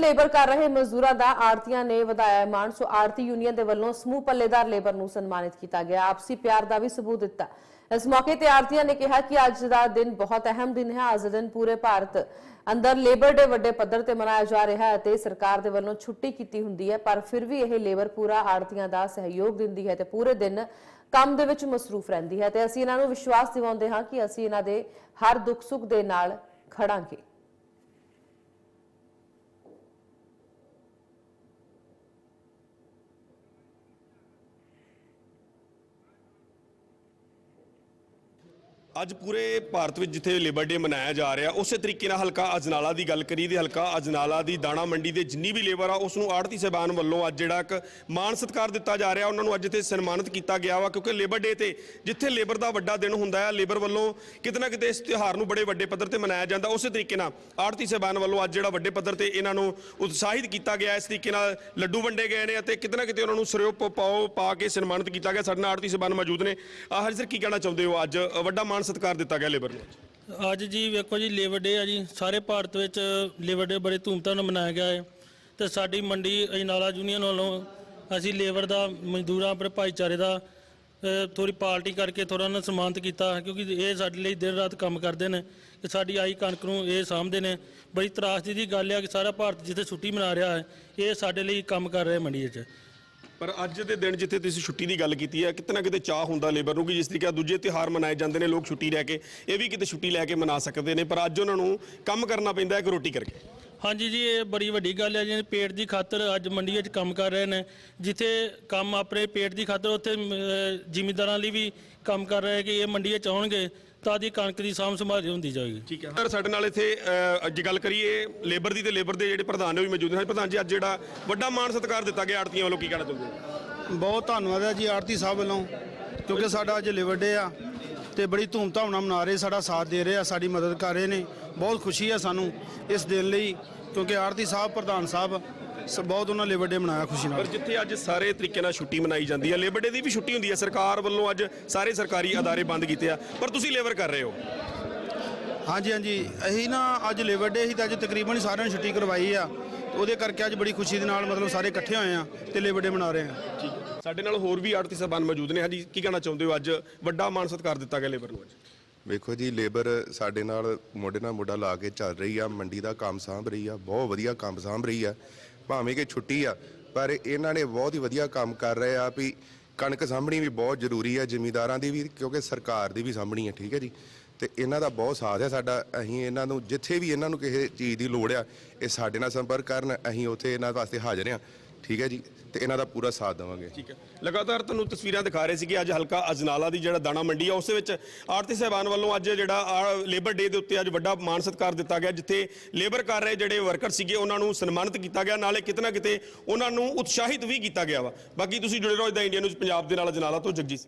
Labour ਕਰ ਰਹੇ ਮਜ਼ਦੂਰਾਂ ਦਾ ਆੜਤੀਆਂ ਨੇ ਵਧਾਇਆ ਮਾਣ, ਸੋ ਆੜਤੀ ਯੂਨੀਅਨ ਦੇ ਵੱਲੋਂ ਸਮੂਹ ਪੱਲੇਦਾਰ ਲੇਬਰ ਨੂੰ ਸਨਮਾਨਿਤ ਕੀਤਾ ਗਿਆ। ਆਪਸੀ ਪਿਆਰ ਦਾ ਵੀ ਸਬੂਤ ਦਿੱਤਾ। ਇਸ ਮੌਕੇ ਤੇ ਆੜਤੀਆਂ ਨੇ ਕਿਹਾ ਕਿ ਅੱਜ ਦਾ ਦਿਨ ਬਹੁਤ ਅਹਿਮ ਦਿਨ ਹੈ। ਅੱਜ ਦਿਨ ਪੂਰੇ ਭਾਰਤ ਅੰਦਰ ਲੇਬਰ ਡੇ ਵੱਡੇ ਪੱਧਰ ਤੇ ਮਨਾਇਆ ਜਾ ਰਿਹਾ ਹੈ ਅਤੇ ਸਰਕਾਰ ਦੇ ਵੱਲੋਂ ਛੁੱਟੀ ਕੀਤੀ ਹੁੰਦੀ ਹੈ, ਪਰ ਫਿਰ ਵੀ ਇਹ ਲੇਬਰ ਪੂਰਾ ਆੜਤੀਆਂ ਦਾ ਸਹਿਯੋਗ ਦਿੰਦੀ ਹੈ ਤੇ ਪੂਰੇ ਦਿਨ ਕੰਮ ਦੇ ਵਿੱਚ ਮਸਰੂਫ ਰਹਿੰਦੀ ਹੈ। ਤੇ ਅਸੀਂ ਇਹਨਾਂ ਨੂੰ ਵਿਸ਼ਵਾਸ ਦਿਵਾਉਂਦੇ ਹਾਂ ਕਿ ਅਸੀਂ ਇਹਨਾਂ ਦੇ ਹਰ ਦੁੱਖ ਸੁੱਖ ਦੇ ਨਾਲ ਖੜਾਂਗੇ। ਅੱਜ ਪੂਰੇ ਭਾਰਤ ਵਿੱਚ ਜਿੱਥੇ ਲੇਬਰ ਡੇ ਮਨਾਇਆ ਜਾ ਰਿਹਾ ਉਸੇ ਤਰੀਕੇ ਨਾਲ ਹਲਕਾ ਅਜਨਾਲਾ ਦੀ ਗੱਲ ਕਰੀ ਤੇ ਹਲਕਾ ਅਜਨਾਲਾ ਦੀ ਦਾਣਾ ਮੰਡੀ ਦੇ ਜਿੰਨੀ ਵੀ ਲੇਬਰ ਆ ਉਸ ਨੂੰ ਆੜਤੀ ਸਹਿਬਾਨ ਵੱਲੋਂ ਅੱਜ ਜਿਹੜਾ ਇੱਕ ਮਾਣ ਸਤਿਕਾਰ ਦਿੱਤਾ ਜਾ ਰਿਹਾ ਉਹਨਾਂ ਨੂੰ ਅੱਜ ਇੱਥੇ ਸਨਮਾਨਿਤ ਕੀਤਾ ਗਿਆ ਵਾ ਕਿਉਂਕਿ ਲੇਬਰ ਡੇ ਤੇ ਜਿੱਥੇ ਲੇਬਰ ਦਾ ਵੱਡਾ ਦਿਨ ਹੁੰਦਾ ਹੈ ਲੇਬਰ ਵੱਲੋਂ ਕਿਤੇ ਨਾ ਕਿਤੇ ਇਸ ਤਿਉਹਾਰ ਨੂੰ ਬੜੇ ਵੱਡੇ ਪੱਧਰ ਤੇ ਮਨਾਇਆ ਜਾਂਦਾ ਉਸੇ ਤਰੀਕੇ ਨਾਲ ਆੜਤੀ ਸਹਿਬਾਨ ਵੱਲੋਂ ਅੱਜ ਜਿਹੜਾ ਵੱਡੇ ਪੱਧਰ ਤੇ ਇਹਨਾਂ ਨੂੰ ਉਤਸ਼ਾਹਿਤ ਕੀਤਾ ਗਿਆ ਇਸ ਤਰੀਕੇ ਨਾਲ ਲੱਡੂ ਵੰਡੇ ਗਏ ਨੇ ਅਤੇ ਕਿਤੇ ਨਾ ਕਿਤੇ ਉਹਨਾਂ ਨੂੰ ਸਰਯੋਗ ਪਾਓ ਪਾ ਕੇ ਸਨਮਾਨਿਤ ਕੀਤਾ ਗਿਆ ਸਾਡੇ ਨਾਲ ਆੜਤੀ ਸਹਿਬਾਨ ਮੌਜੂਦ ਨੇ। ਆਹ ਸਰ ਕੀ ਕਹਿਣਾ ਚਾਹੁੰਦੇ ਹੋ ਅੱਜ? ਅ, ਵੱਡਾ ਮਾਣ ਸਤਿਕਾਰ ਦਿੱਤਾ ਗਿਆ ਲੇਬਰ ਨੂੰ ਅੱਜ? ਜੀ ਵੇਖੋ ਜੀ, ਲੇਬਰ ਡੇ ਆ ਜੀ। ਸਾਰੇ ਭਾਰਤ ਵਿੱਚ ਲੇਬਰ ਡੇ ਬੜੇ ਧੂਮਧਾਮ ਨਾਲ ਮਨਾਇਆ ਗਿਆ ਹੈ ਤੇ ਸਾਡੀ ਮੰਡੀ ਅਜਨਾਲਾ ਯੂਨੀਅਨ ਵੱਲੋਂ ਅਸੀਂ ਲੇਬਰ ਦਾ, ਮਜ਼ਦੂਰਾਂ ਪਰ ਭਾਈਚਾਰੇ ਦਾ ਥੋੜੀ ਪਾਰਟੀ ਕਰਕੇ ਥੋੜਾ ਉਹਨਾਂ ਨੂੰ ਸਨਮਾਨਿਤ ਕੀਤਾ, ਕਿਉਂਕਿ ਇਹ ਸਾਡੇ ਲਈ ਦਿਨ ਰਾਤ ਕੰਮ ਕਰਦੇ ਨੇ। ਕਿ ਸਾਡੀ ਆਈ ਕਣਕ ਨੂੰ ਇਹ ਸਾਂਭਦੇ ਨੇ। ਬੜੀ ਤਰਾਸਦੀ ਦੀ ਗੱਲ ਹੈ ਕਿ ਸਾਰਾ ਭਾਰਤ ਜਿੱਥੇ ਛੁੱਟੀ ਮਨਾ ਰਿਹਾ ਹੈ, ਇਹ ਸਾਡੇ ਲਈ ਕੰਮ ਕਰ ਰਿਹਾ ਮੰਡੀ ਚ ਪਰ ਅੱਜ ਦੇ ਦਿਨ ਜਿੱਥੇ ਤੁਸੀਂ ਛੁੱਟੀ ਦੀ ਗੱਲ ਕੀਤੀ ਹੈ, ਕਿਤੇ ਨਾ ਕਿਤੇ ਚਾਹ ਹੁੰਦਾ ਲੇਬਰ ਨੂੰ ਕਿ ਜਿਸ ਤਰੀਕੇ ਦੂਜੇ ਤਿਉਹਾਰ ਮਨਾਏ ਜਾਂਦੇ ਨੇ, ਲੋਕ ਛੁੱਟੀ ਲੈ ਕੇ, ਇਹ ਵੀ ਕਿਤੇ ਛੁੱਟੀ ਲੈ ਕੇ ਮਨਾ ਸਕਦੇ ਨੇ, ਪਰ ਅੱਜ ਉਹਨਾਂ ਨੂੰ ਕੰਮ ਕਰਨਾ ਪੈਂਦਾ ਹੈ ਕਿ ਰੋਟੀ ਕਰਕੇ। ਹਾਂਜੀ ਜੀ, ਇਹ ਬੜੀ ਵੱਡੀ ਗੱਲ ਹੈ ਜੀ, ਪੇਟ ਦੀ ਖਾਤਰ ਅੱਜ ਮੰਡੀ ਵਿੱਚ ਕੰਮ ਕਰ ਰਹੇ ਨੇ, ਜਿੱਥੇ ਕੰਮ ਆਪਣੇ ਪੇਟ ਦੀ ਖਾਤਰ ਉੱਥੇ ਜ਼ਿਮੀਂਦਾਰਾਂ ਲਈ ਵੀ ਕੰਮ ਕਰ ਰਹੇ ਕਿ ਇਹ ਮੰਡੀ ਵਿੱਚ ਆਉਣਗੇ। ਤਾਂ ਦੀ ਕਣਕ ਦੀ ਸਾਂਭ ਸੰਭਾਲ ਹੁੰਦੀ ਜਾਏਗੀ। ਠੀਕ ਹੈ। ਸਰ ਸਾਡੇ ਨਾਲ ਇੱਥੇ ਅ, ਅੱਜ ਗੱਲ ਕਰੀਏ ਲੇਬਰ ਦੀ ਤੇ ਲੇਬਰ ਦੇ ਜਿਹੜੇ ਪ੍ਰਧਾਨ ਨੇ ਉਹ ਵੀ ਮੌਜੂਦ ਨੇ। ਪ੍ਰਧਾਨ ਜੀ ਅੱਜ ਜਿਹੜਾ ਵੱਡਾ ਮਾਣ ਸਤਿਕਾਰ ਦਿੱਤਾ ਗਿਆ ਆੜਤੀਆਂ ਵੱਲੋਂ ਕੀ ਕਹਿਣਾ ਚਾਹੁੰਦੇ ਹੋ? ਬਹੁਤ ਧੰਨਵਾਦ ਹੈ ਜੀ ਆਰਤੀ ਸਾਹਿਬ ਵੱਲੋਂ ਕਿਉਂਕਿ ਸਾਡਾ ਅੱਜ ਲਿਬਰ ਡੇ ਆ ਤੇ ਬੜੀ ਧੂਮਧਾਮ ਨਾਲ ਮਨਾ ਰਹੇ ਸਾਡਾ ਸਾਥ ਦੇ ਰਹੇ ਆ ਸਾਡੀ ਮਦਦ ਕਰ ਰਹੇ ਨੇ। ਬਹੁਤ ਖੁਸ਼ੀ ਹੈ ਸਾਨੂੰ ਇਸ ਦਿਨ ਲਈ ਕਿਉਂਕਿ ਆਰਤੀ ਸਾਹਿਬ ਪ੍ਰਧਾਨ ਸਾਹਿਬ ਸ- ਬਹੁਤ ਉਹਨਾਂ ਲਿਬਰ ਡੇ ਮਨਾਇਆ ਖੁਸ਼ੀ ਪਰ ਨਾਲ ਜਿੱਥੇ ਅੱਜ ਸਾਰੇ ਤਰੀਕੇ ਨਾਲ ਛੁੱਟੀ ਮਨਾਈ ਜਾਂਦੀ ਹੈ ਲੇਬਰ ਡੇ ਦੀ ਵੀ ਛੁੱਟੀ ਹੁੰਦੀ ਹੈ ਸਰਕਾਰ ਵੱਲੋਂ ਅੱਜ ਸਾਰੇ ਸਰਕਾਰੀ ਅਦਾਰੇ ਬੰਦ ਕੀਤੇ ਆ। ਪਰ ਤੁਸੀਂ ਲੇਬਰ ਕਰ ਰਹੇ ਹੋ? ਹਾਂਜੀ ਹਾਂਜੀ। ਅਸੀਂ ਨਾ ਅੱਜ ਲਿਬਰ ਡੇ ਸੀ ਤਾਂ ਅੱਜ ਤਕਰੀਬਨ ਹੀ ਸਾਰਿਆਂ ਨੇ ਛੁੱਟੀ ਕਰਵਾਈ ਆ। ਉਹਦੇ ਕਰਕੇ ਅੱਜ ਬੜੀ ਖੁਸ਼ੀ ਦੇ ਨਾਲ ਮਤਲਬ ਸਾਰੇ ਇਕੱਠੇ ਹੋਏ ਆ ਤੇ ਲਿਬਰ ਡੇ ਮਨਾ ਰਹੇ ਆ। ਠੀਕ ਸਾਡੇ ਨਾਲ ਹੋਰ ਵੀ ਆੜਤੀ ਸਹਿਬਾਨ ਮੌਜੂਦ ਨੇ। ਹਾਂਜੀ ਕੀ ਕਹਿਣਾ ਚਾਹੁੰਦੇ ਹੋ? ਅੱਜ ਵੱਡਾ ਮਾਣ ਸਤਿਕਾਰ ਦਿੱਤਾ ਗਿਆ ਲੇਬਰ ਨੂੰ ਅੱਜ। ਵੇਖੋ ਜੀ ਲੇਬਰ ਸਾਡੇ ਨਾਲ ਮੋਢੇ ਨਾਲ ਮੋਢਾ ਲਾ ਕੇ ਚੱਲ ਰਹੀ ਆ। ਮੰਡੀ ਦਾ ਕੰਮ ਸਾਂਭ ਰਹੀ ਆ। ਬਹੁਤ ਵਧੀਆ ਕੰਮ ਸਾਂਭ ਰਹੀ ਆ। ਭਾਵੇਂ ਕਿ ਛੁੱਟੀ ਆ, ਪਰ ਇਹਨਾਂ ਨੇ ਬਹੁਤ ਹੀ ਵਧੀਆ ਕੰਮ ਕਰ ਰਹੇ ਆ ਵੀ ਕਣਕ ਸਾਂਭਣੀ ਵੀ ਬਹੁਤ ਜ਼ਰੂਰੀ ਆ, ਜ਼ਿਮੀਂਦਾਰਾਂ ਦੀ ਵੀ, ਕਿਉਂਕਿ ਸਰਕਾਰ ਦੀ ਵੀ ਸਾਂਭਣੀ ਆ, ਠੀਕ ਹੈ ਜੀ। ਤੇ ਇਹਨਾਂ ਦਾ ਬਹੁਤ ਸਾਥ ਹੈ ਸਾਡਾ, ਅਸੀਂ ਇਹਨਾਂ ਨੂੰ, ਜਿੱਥੇ ਵੀ ਇਹਨਾਂ ਨੂੰ ਕਿਸੇ ਚੀਜ਼ ਦੀ ਲੋੜ ਆ, ਇਹ ਸਾਡੇ ਨਾਲ ਸੰਪਰਕ ਕਰਨ, ਅਸੀਂ ਉੱਥੇ ਇਹਨਾਂ ਵਾਸਤੇ ਹਾਜ਼ਰ ਆ। ਠੀਕ ਹੈ ਜੀ, ਤੇ ਇਹਨਾਂ ਦਾ ਪੂਰਾ ਸਾਥ ਦੇਵਾਂਗੇ। ਠੀਕ ਹੈ। ਲਗਾਤਾਰ ਤੁਹਾਨੂੰ ਤਸਵੀਰਾਂ ਦਿਖਾ ਰਹੇ ਸੀਗੇ ਅੱਜ ਹਲਕਾ ਅਜਨਾਲਾ ਦੀ ਜਿਹੜਾ ਦਾਣਾ ਮੰਡੀ ਆ, ਉਸ ਵਿੱਚ ਆੜਤੀ ਸਹਿਬਾਨ ਵੱਲੋਂ ਅੱਜ ਜਿਹੜਾ ਆਹ ਲੇਬਰ ਡੇ ਦੇ ਉੱਤੇ ਅੱਜ ਵੱਡਾ ਮਾਣ ਸਤਿਕਾਰ ਦਿੱਤਾ ਗਿਆ, ਜਿੱਥੇ ਲੇਬਰ ਕਰ ਰਹੇ ਜਿਹੜੇ ਵਰਕਰ ਸੀਗੇ, ਉਹਨਾਂ ਨੂੰ ਸਨਮਾਨਿਤ ਕੀਤਾ ਗਿਆ। ਨਾਲੇ ਕਿਤੇ ਨਾ ਕਿਤੇ ਉਹਨਾਂ ਨੂੰ ਉਤਸ਼ਾਹਿਤ ਵੀ ਕੀਤਾ ਗਿਆ ਵਾ। ਬਾਕੀ ਤੁਸੀਂ ਜੁੜੇ ਰਹੋ ਇਦਾਂ ਇੰਡੀਆ ਨਿਊਜ਼ ਪੰਜਾਬ ਦੇ ਨਾਲ ਅਜਨਾਲਾ ਤੋਂ ਜਗਜੀਤ